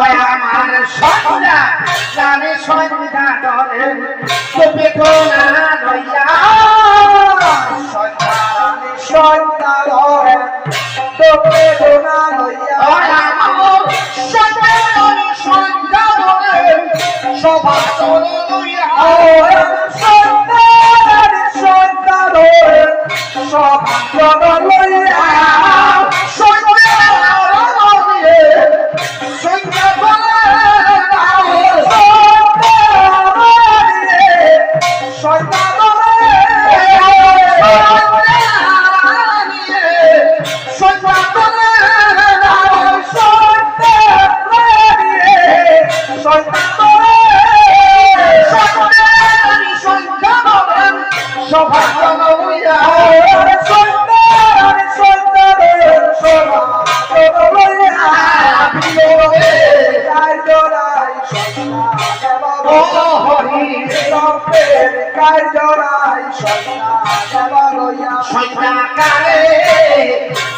ওই আমার সন্ধ্যা জানে সন্ধ্যা ডরে তোপে কোনা লইয়া। সন্ধ্যা সন্ধ্যা ডরে তোপে কোনা লইয়া। ওই আমার সন্ধ্যা ডরে সন্ধ্যা ডরে সবার চলে লইয়া। ওই সন্ধ্যা সন্ধ্যা ডরে সবার চলে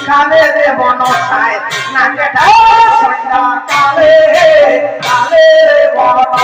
কালে রে বনসায় নাকে কালে কালে রে বনসায়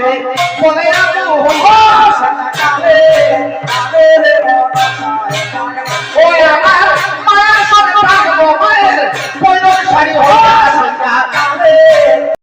যাবে মনে রাখো